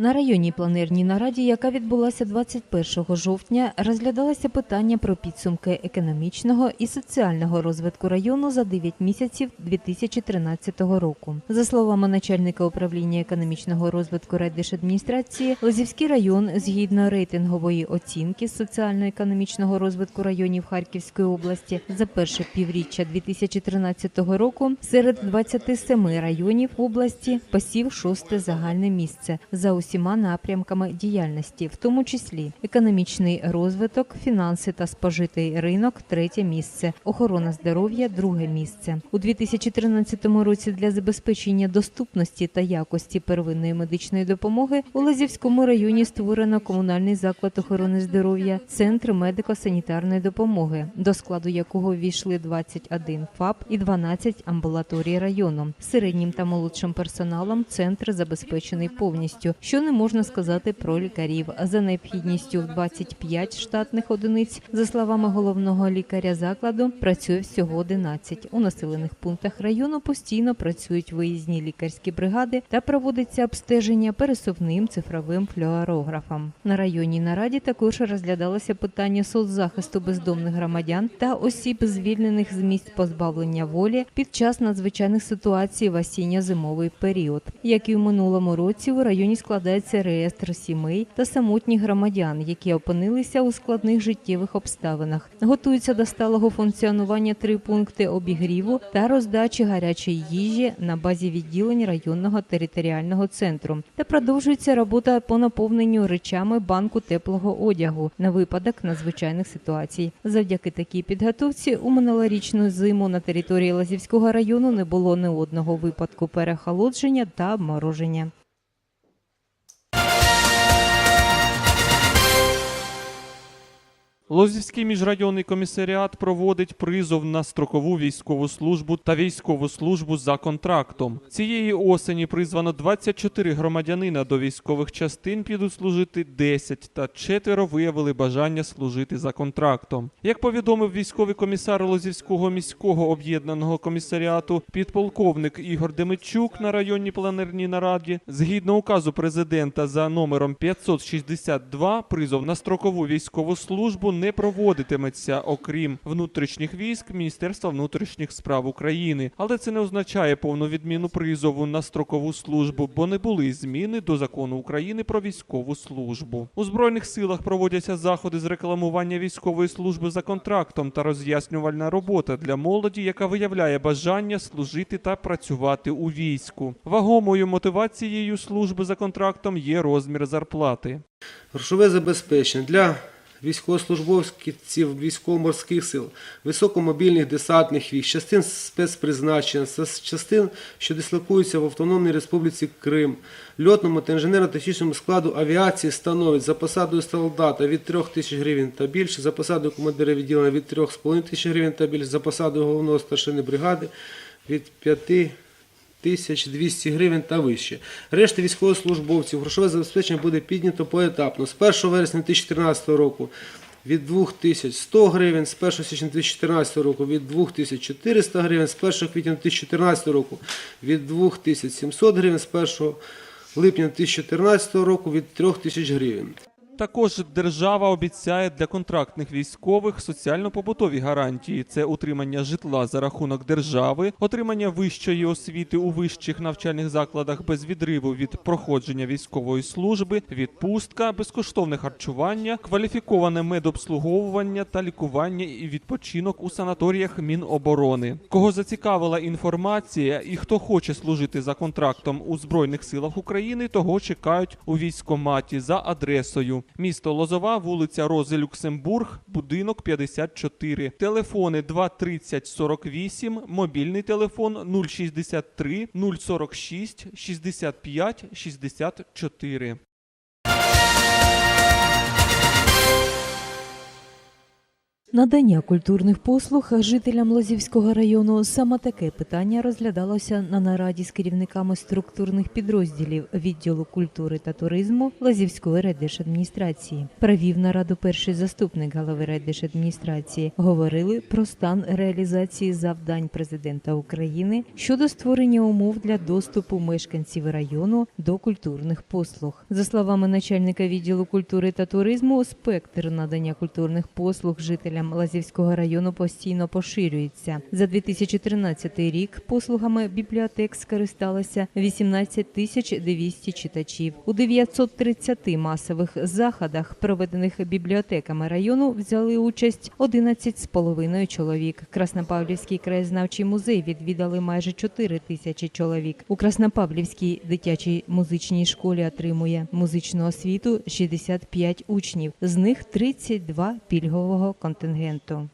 На районній планерній нараді, яка відбулася 21 жовтня, розглядалося питання про підсумки економічного і соціального розвитку району за 9 місяців 2013 року. За словами начальника управління економічного розвитку райдержадміністрації, Лозівський район згідно рейтингової оцінки соціально-економічного розвитку районів Харківської області за перше півріччя 2013 року серед 27 районів області посів шосте загальне місце за усіма напрямками діяльності, в тому числі економічний розвиток, фінанси та спожитий ринок третє місце, охорона здоров'я друге місце. У 2013 році для забезпечення доступності та якості первинної медичної допомоги у Лазівському районі створено комунальний заклад охорони здоров'я, центр медико-санітарної допомоги, до складу якого ввійшли 21 ФАП і 12 амбулаторій району. Середнім та молодшим персоналом центр забезпечений повністю, що не можна сказати про лікарів. За необхідністю в 25 штатних одиниць, за словами головного лікаря закладу, працює всього 11. У населених пунктах району постійно працюють виїзні лікарські бригади та проводиться обстеження пересувним цифровим флюорографом. На районній нараді також розглядалося питання соцзахисту бездомних громадян та осіб, звільнених з місць позбавлення волі під час надзвичайних ситуацій в осінньо-зимовий період. Як і в минулому році, у районі складається реєстр сімей та самотніх громадян, які опинилися у складних життєвих обставинах. Готуються до сталого функціонування три пункти обігріву та роздачі гарячої їжі на базі відділень районного територіального центру. Та продовжується робота по наповненню речами банку теплого одягу на випадок надзвичайних ситуацій. Завдяки такій підготовці у минулорічну зиму на території Лазівського району не було ні одного випадку перехолодження та обмороження. Лозівський міжрайонний комісаріат проводить призов на строкову військову службу та військову службу за контрактом. Цієї осені призвано 24 громадянина до військових частин підуть служити 10, та четверо виявили бажання служити за контрактом. Як повідомив військовий комісар Лозівського міського об'єднаного комісаріату, підполковник Ігор Демичук на районній планерній нараді, згідно указу президента за номером 562, призов на строкову військову службу не проводитиметься, окрім внутрішніх військ Міністерства внутрішніх справ України. Але це не означає повну відміну призову на строкову службу, бо не були зміни до закону України про військову службу. У збройних силах проводяться заходи з рекламування військової служби за контрактом та роз'яснювальна робота для молоді, яка виявляє бажання служити та працювати у війську. Вагомою мотивацією служби за контрактом є розмір зарплати. Грошове забезпечення для військовослужбовців військово-морських сил, високомобільних десантних військ, частин спецпризначення, частин, що дислокуються в Автономній Республіці Крим, льотному та інженерно-технічному складу авіації становить за посадою солдата від 3 тисяч гривень та більше, за посадою командира відділення від 3,5 тисяч гривень та більше, за посадою головного старшини бригади від 5 1200 гривень та вище. Решта військовослужбовців грошове забезпечення буде піднято поетапно з 1 вересня 2014 року від 2100 гривень, з 1 січня 2014 року від 2400 гривень, з 1 квітня 2014 року від 2700 гривень, з 1 липня 2014 року від 3000 гривень. Також держава обіцяє для контрактних військових соціально-побутові гарантії: це утримання житла за рахунок держави, отримання вищої освіти у вищих навчальних закладах без відриву від проходження військової служби, відпустка, безкоштовне харчування, кваліфіковане медобслуговування та лікування і відпочинок у санаторіях Міноборони. Кого зацікавила інформація і хто хоче служити за контрактом у збройних силах України, того чекають у військкоматі за адресою. Місто Лозова, вулиця Рози Люксембург, будинок 54. Телефони 230 48, мобільний телефон 063 046 65 64. Надання культурних послуг жителям Лозівського району саме таке питання розглядалося на нараді з керівниками структурних підрозділів відділу культури та туризму Лозівської райдержадміністрації. Провів нараду перший заступник голови райдержадміністрації. Говорили про стан реалізації завдань президента України щодо створення умов для доступу мешканців району до культурних послуг. За словами начальника відділу культури та туризму, спектр надання культурних послуг жителям Лазівського району постійно поширюється. За 2013 рік послугами бібліотек скористалося 18 тисяч 200 читачів. У 930 масових заходах, проведених бібліотеками району, взяли участь 11,5 чоловік. Краснопавлівський краєзнавчий музей відвідали майже 4 тисячі чоловік. У Краснопавлівській дитячій музичній школі отримує музичну освіту 65 учнів, з них 32 пільгового контингенту. Sargento.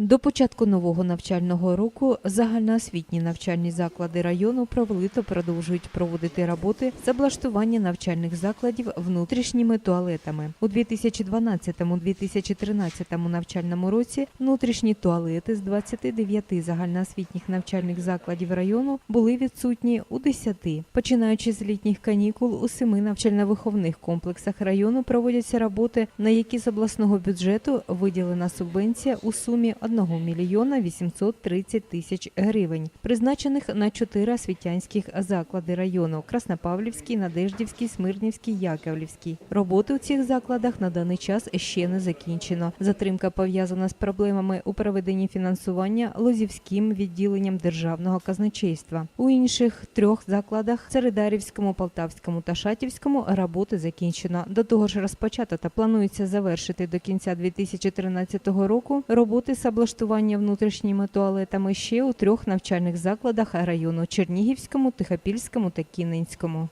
До початку нового навчального року загальноосвітні навчальні заклади району провели та продовжують проводити роботи з облаштування навчальних закладів внутрішніми туалетами. У 2012-2013 навчальному році внутрішні туалети з 29 загальноосвітніх навчальних закладів району були відсутні у 10. Починаючи з літніх канікул, у семи навчально-виховних комплексах району проводяться роботи, на які з обласного бюджету виділена субвенція у сумі 1 мільйона 830 тисяч гривень, призначених на чотири освітянських заклади району: Краснопавлівський, Надеждівський, Смирнівський, Яковлівський. Роботи у цих закладах на даний час ще не закінчено. Затримка пов'язана з проблемами у проведенні фінансування Лозівським відділенням державного казначейства. У інших трьох закладах Середарівському, Полтавському та Шатівському роботи закінчено. До того ж, розпочато та планується завершити до кінця 2013 року роботи з облаштування внутрішніми туалетами ще у трьох навчальних закладах району Чернігівському, Тихопільському та Кінницькому.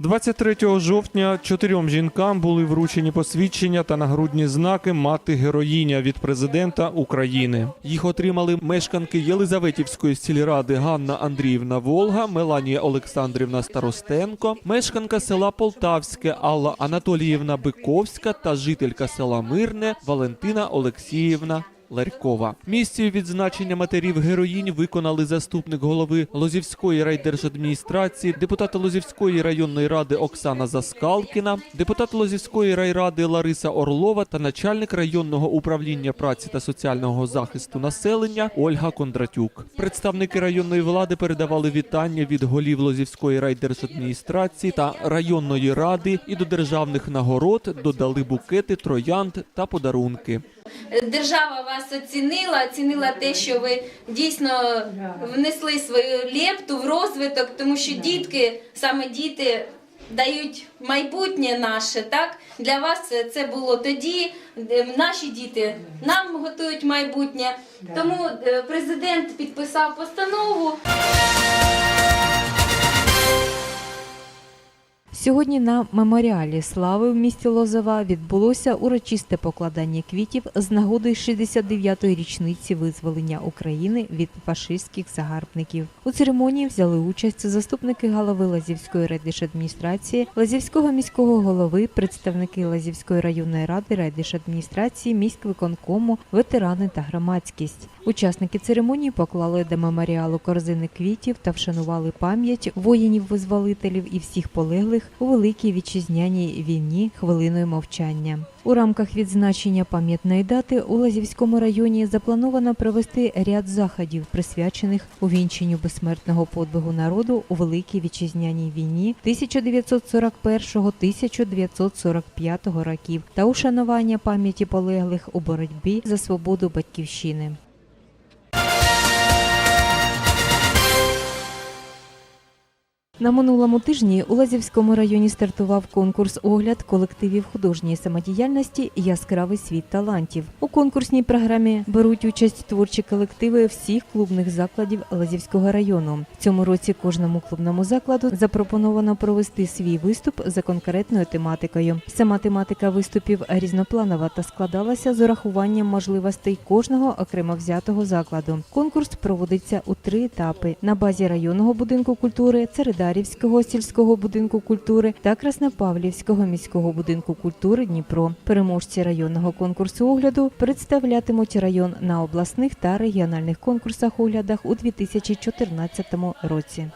23 жовтня чотирьом жінкам були вручені посвідчення та нагрудні знаки мати героїня від президента України. Їх отримали мешканки Єлизаветівської сільради Ганна Андріївна Волга, Меланія Олександрівна Старостенко, мешканка села Полтавське Алла Анатоліївна Биковська та жителька села Мирне Валентина Олексіївна Ларькова. Місію відзначення матерів героїнь виконали заступник голови Лозівської райдержадміністрації, депутат Лозівської районної ради Оксана Заскалкіна, депутат Лозівської райради Лариса Орлова та начальник районного управління праці та соціального захисту населення Ольга Кондратюк. Представники районної влади передавали вітання від голів Лозівської райдержадміністрації та районної ради і до державних нагород додали букети, троянд та подарунки. Держава вас оцінила, оцінила те, що ви дійсно внесли свою лепту в розвиток, тому що дітки, саме діти. Дають майбутнє наше, так для вас це- було тоді. е, Наші діти нам готують майбутнє. Тому е, президент підписав постанову. Сьогодні на меморіалі слави в місті Лозова відбулося урочисте покладання квітів з нагоди 69-ї річниці визволення України від фашистських загарбників. У церемонії взяли участь заступники голови Лазівської райдержадміністрації, Лазівського міського голови, представники Лазівської районної ради райдержадміністрації, міськвиконкому, ветерани та громадськість. Учасники церемонії поклали до меморіалу корзини квітів та вшанували пам'ять воїнів-визволителів і всіх полеглих у великій вітчизняній війні хвилиною мовчання. У рамках відзначення пам'ятної дати у Лазівському районі заплановано провести ряд заходів, присвячених увінченню безсмертного подвигу народу у великій вітчизняній війні 1941-1945 років та ушанування пам'яті полеглих у боротьбі за свободу батьківщини. На минулому тижні у Лазівському районі стартував конкурс огляд колективів художньої самодіяльності Яскравий світ талантів. У конкурсній програмі беруть участь творчі колективи всіх клубних закладів Лазівського району. В цьому році кожному клубному закладу запропоновано провести свій виступ за конкретною тематикою. Сама тематика виступів різнопланова та складалася з урахуванням можливостей кожного окремо взятого закладу. Конкурс проводиться у три етапи на базі районного будинку культури, Цередарівського сільського будинку культури та Краснопавлівського міського будинку культури Дніпро. Переможці районного конкурсу огляду представлятимуть район на обласних та регіональних конкурсах оглядах у 2014 році.